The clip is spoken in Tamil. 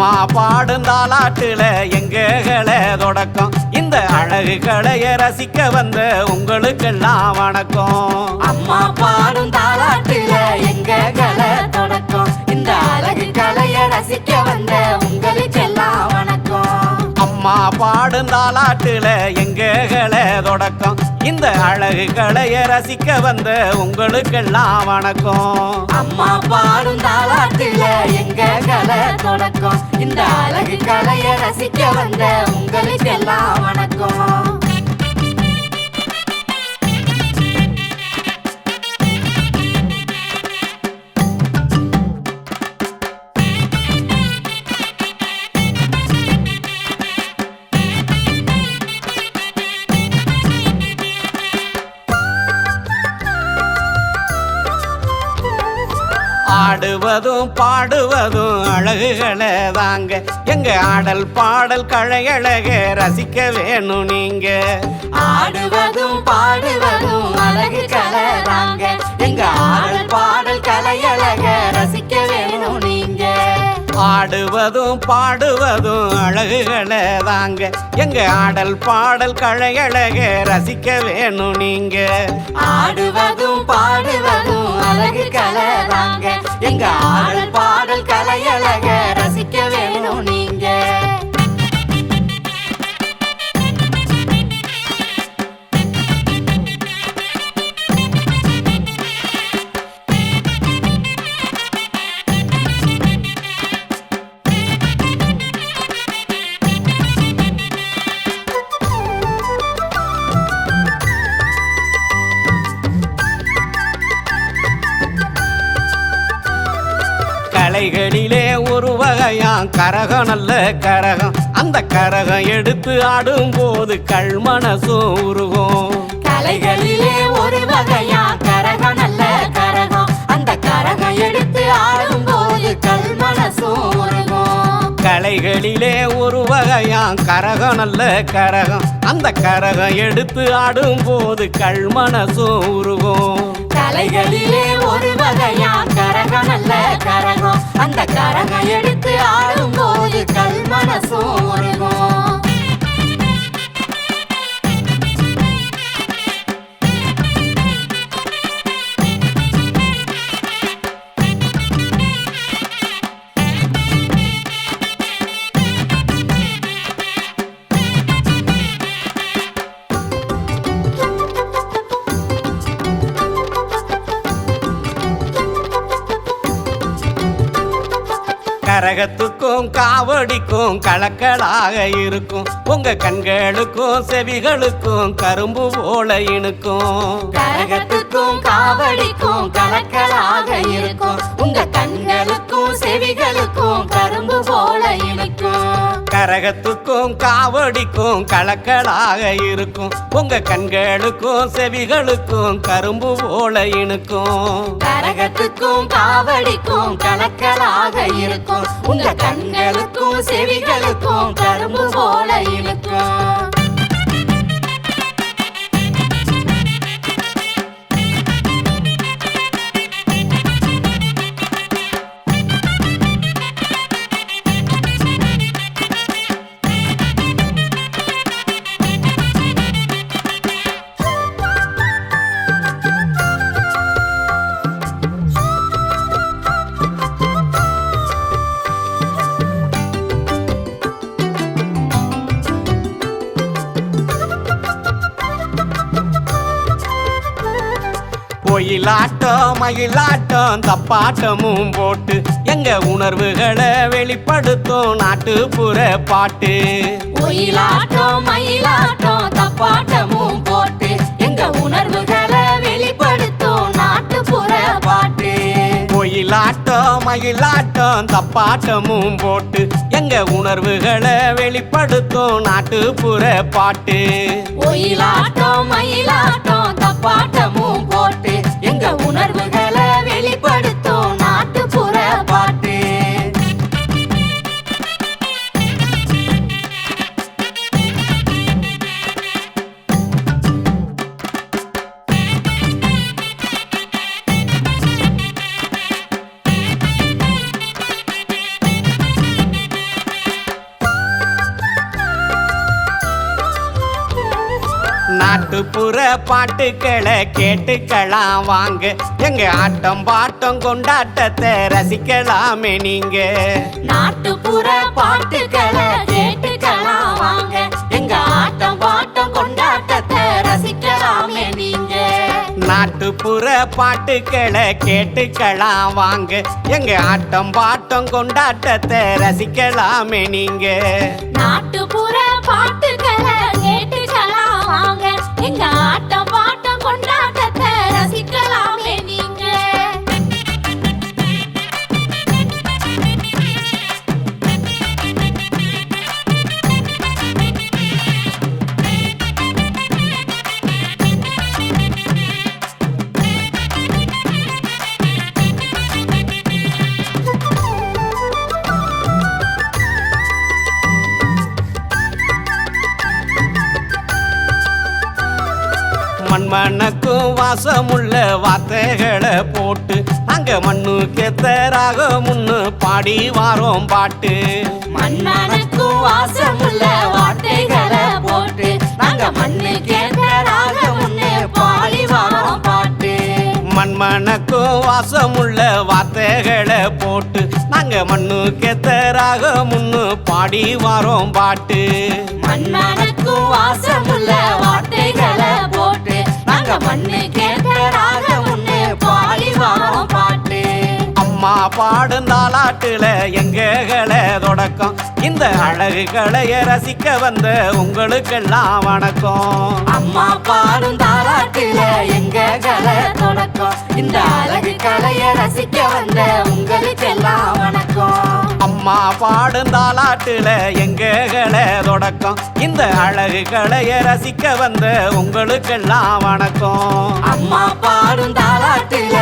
அம்மா பாடும் தாலாட்டுல எங்ககளை தொடக்கம். இந்த அழகு கலைய ரசிக்க வந்த உங்களுக்கெல்லாம் வணக்கம். அம்மா பாடும் தாலாட்டுல எங்க கலை தொடக்கம். இந்த அழகு கலைய ரசிக்க வந்த உங்களுக்கெல்லாம் வணக்கம். அம்மா பாடும் தாலாட்டுல எங்ககளை தொடக்கம். இந்த அழகு கலைய ரசிக்க வந்த உங்களுக்கெல்லாம் வணக்கம். அம்மா பாடும் தாலாட்டுல ரசிக்க வந்த உங்களுக்கெல்லாம். ஆடுவதும் பாடுவதும் அழகுகளை தாங்க. எங்க ஆடல் பாடல் கழையழக ரசிக்க வேணும் நீங்க. ஆடுவதும் பாடுவதும் அழகு கலராங்க எங்க ஆடல் பாடல் கலையழக ரசிக்க வேணும் ஆடுவதும் பாடுவதும் அழகுகளை தாங்க. எங்க ஆடல் பாடல் கழையழக ரசிக்க வேணும் நீங்க. ஆடுவதும் பாடுவதும் அழகு கலராங்க எங்க ஆடல் பாடல் கலையழக ரசிக்க வகையாம் கரகம் நல்ல கரகம். அந்த கரகம் எடுத்து ஆடும்போது கல்மனசும் உருகும். கலைகளிலே ஒரு வகையா கரகம் நல்ல கரகம். அந்த கரகம் எடுத்து ஆடும்போது கல்மனசும் உருகும். கலைகளிலே ஒரு வகையாம். கரகம் நல்ல கரகம். அந்த கரகம் எடுத்து ஆடும்போது கல்மனசும் உருகும். கலைகளிலே ஒரு வகையாம். கரகம் நல்ல கரகம். அந்த கரகம் எடுத்து ஆடும்போது கல்மனசும் கரகத்துக்கும் காவடிக்கும் கலக்கலாக இருக்கும். உங்க கண்களுக்கும் செவிகளுக்கும் கரும்பு போல இனுக்கும் கரகத்துக்கும் காவடிக்கும் கலக்கலாக இருக்கும். உங்க கண்களுக்கும் செவிகளுக்கும் கரும்பு போல இனிக்கும் கரகத்துக்கும் காவடிக்கும் கலக்கலாக இருக்கும். உங்க கண்களுக்கும் செவிகளுக்கும் கரும்பு போல இனுக்கும் கரகத்துக்கும் காவடிக்கும் கலக்கலாக இருக்கும். உங்க கண்களுக்கும் செவிகளுக்கும் கரும்பு போல இனிக்கும் ஒயிலாட்டம் மயிலாட்டம் தப்பாட்டமும் போட்டு. எங்க உணர்வுகளை வெளிப்படுத்தும் நாட்டுப்புற பாட்டு. ஒயிலாட்டம் மயிலாட்டம் தப்பாட்டமும் போட்டு. எங்க உணர்வுகளை வெளிப்படுத்தும் நாட்டுப்புற பாட்டு. ஒயிலாட்டம் மயிலாட்டம் தப்பாட்டமும் போட்டு. எங்க உணர்வுகளை வெளிப்படுத்தும் நாட்டுப்புற பாட்டு. ஒயிலாட்டம் நாட்டுப்புற பாட்டுக்களை கேட்டுக்கலாம் வாங்க. எங்க ஆட்டம் பாட்டம் கொண்டாட்டத்தை ரசிக்கலாமே நீங்க. நாட்டுப்புற பாட்டுக்களை கேட்டுக்கலாம் வாங்க. எங்க ஆட்டம் பாட்டம் கொண்டாட்டத்தை ரசிக்கலாமே நீங்க. நாட்டுப்புற பாட்டுக்களை கேட்டுக்கலாம் வாங்க. எங்க ஆட்டம் பாட்டம் கொண்டாட்டத்தை ரசிக்கலாமே நீங்க. நாட்டுப்புற பாட்டுக்களை வாசமுள்ள வார்த்தைகளை போட்டு அங்க மண்ணுக்கெத்தராக முன்னு பாடி வாரோம் பாட்டு. மண்மனுக்கும் வாசமுள்ள வார்த்தைகளை போட்டு நாங்க மண்ணு கேட்டராக முன்னு பாடி வாரோம் பாட்டு. மண்மணக்கும் வாசமுள்ள வார்த்தைகளை போட்டு நாங்க மண்ணுக்கெத்தராக முன்னு பாடி வாரோம் பாட்டு. மண்மனுக்கும் வாசமுள்ள வார்த்தைகளை போட்டு நாங்க மண்ணு கேட்டராக முன்னே பாடி வரோம் பாட்டு. அம்மா பாடும் தாலாட்டுல எங்ககளை தொடக்கம் இந்த அழகு கலைய ரசிக்க வந்த உங்களுக்கெல்லாம் வணக்கம். அம்மா பாடும் தாலாட்டுல எங்க கலை தொடக்கம் கலைய ரசிக்க வந்த உங்களுக்கெல்லாம் வணக்கம். அம்மா பாடும் தாலாட்டுல எங்ககளை தொடக்கம். இந்த அழகு கலைய ரசிக்க வந்த உங்களுக்கெல்லாம் வணக்கம். அம்மா பாடும் தாலாட்டுல